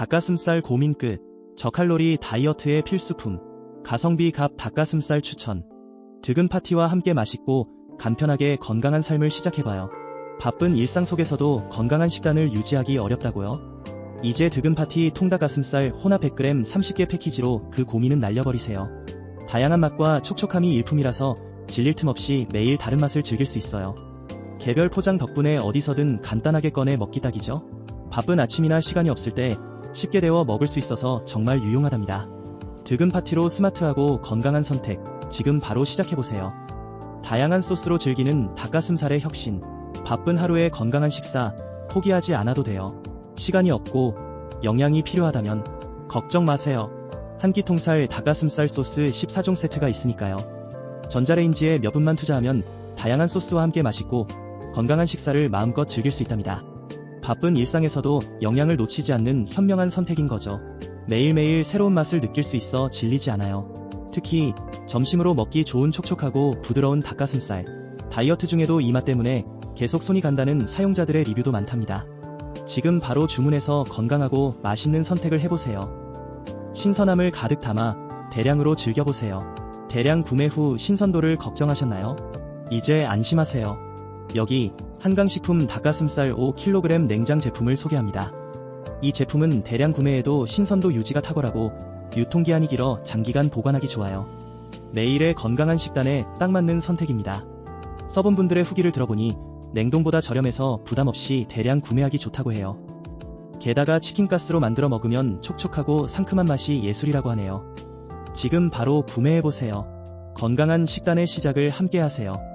닭가슴살 고민 끝. 저칼로리 다이어트의 필수품. 가성비 갑 닭가슴살 추천. 득은 파티와 함께 맛있고 간편하게 건강한 삶을 시작해봐요. 바쁜 일상 속에서도 건강한 식단을 유지하기 어렵다고요? 이제 득은 파티 통닭가슴살 혼합 100g 30개 패키지로 그 고민은 날려버리세요. 다양한 맛과 촉촉함이 일품이라서 질릴 틈 없이 매일 다른 맛을 즐길 수 있어요. 개별 포장 덕분에 어디서든 간단하게 꺼내 먹기 딱이죠? 바쁜 아침이나 시간이 없을 때 쉽게 데워 먹을 수 있어서 정말 유용하답니다. 득은 파티로 스마트하고 건강한 선택, 지금 바로 시작해보세요. 다양한 소스로 즐기는 닭가슴살의 혁신. 바쁜 하루의 건강한 식사, 포기하지 않아도 돼요. 시간이 없고 영양이 필요하다면 걱정 마세요. 한 끼 통살 닭가슴살 소스 14종 세트가 있으니까요. 전자레인지에 몇 분만 투자하면 다양한 소스와 함께 맛있고 건강한 식사를 마음껏 즐길 수 있답니다. 바쁜 일상에서도 영양을 놓치지 않는 현명한 선택인 거죠. 매일매일 새로운 맛을 느낄 수 있어 질리지 않아요. 특히 점심으로 먹기 좋은 촉촉하고 부드러운 닭가슴살. 다이어트 중에도 이 맛 때문에 계속 손이 간다는 사용자들의 리뷰도 많답니다. 지금 바로 주문해서 건강하고 맛있는 선택을 해보세요. 신선함을 가득 담아 대량으로 즐겨보세요. 대량 구매 후 신선도를 걱정하셨나요? 이제 안심하세요. 여기 한강식품 닭가슴살 5kg 냉장 제품을 소개합니다. 이 제품은 대량 구매에도 신선도 유지가 탁월하고 유통기한이 길어 장기간 보관하기 좋아요. 매일의 건강한 식단에 딱 맞는 선택입니다. 써본 분들의 후기를 들어보니 냉동보다 저렴해서 부담 없이 대량 구매하기 좋다고 해요. 게다가 치킨가스로 만들어 먹으면 촉촉하고 상큼한 맛이 예술이라고 하네요. 지금 바로 구매해보세요. 건강한 식단의 시작을 함께 하세요.